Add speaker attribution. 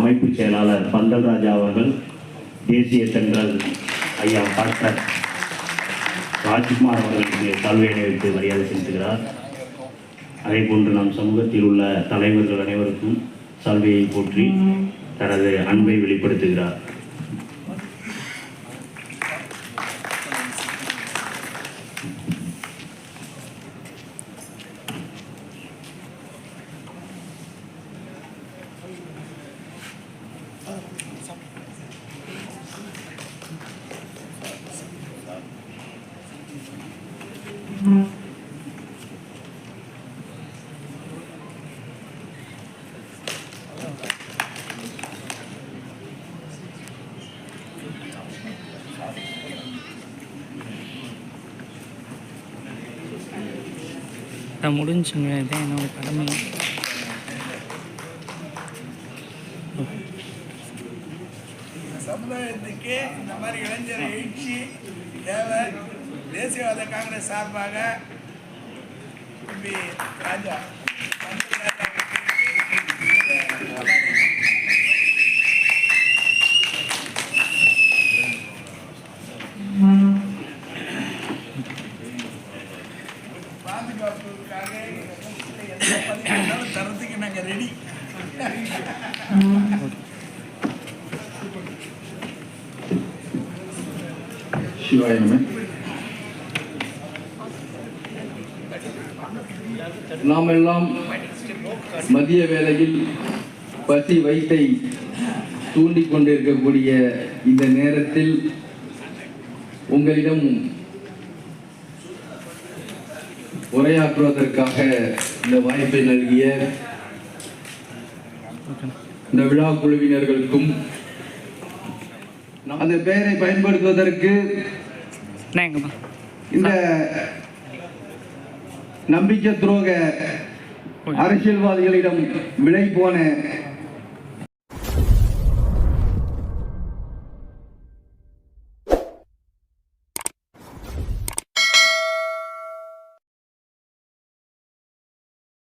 Speaker 1: அமைப்பு செயலாளர் பந்தல் ராஜா அவர்கள் தேசிய தென்றல் ஐயா டாக்டர் ராஜ்குமார் அவர்களுக்கு கல்வி அணிவித்து மரியாதை செலுத்துகிறார். அதே போன்று நம் சமூகத்தில் உள்ள தலைவர்கள் அனைவருக்கும் சல்வையை போற்றி தனது அன்பை வெளிப்படுத்துகிறார்.
Speaker 2: நான் முடிஞ்சுங்க இதான் என்னோட கடமை.
Speaker 3: சமுதாயத்துக்கு இந்த மாதிரி இளைஞர் எழுச்சி தேவை. தேசியவாத காங்கிரஸ் சார்பாக ராஜா. பாதுகாப்புக்காக எந்த பதிவு தரத்துக்கு நாங்கள் ரெடி
Speaker 4: சிவாய நம எல்லாம் மதிய வேளையில் பசி வயிற்றை தூண்டிக் கொண்டிருக்கக்கூடிய இந்த நேரத்தில் உங்களிடம் உரையாற்றுவதற்காக இந்த வாய்ப்பை நல்கிய இந்த விழா குழுவினர்களுக்கும் அந்த பெயரை பயன்படுத்துவதற்கு இந்த நம்பிக்கை துரோக அரசியல்வாதிகளிடம் விலை போன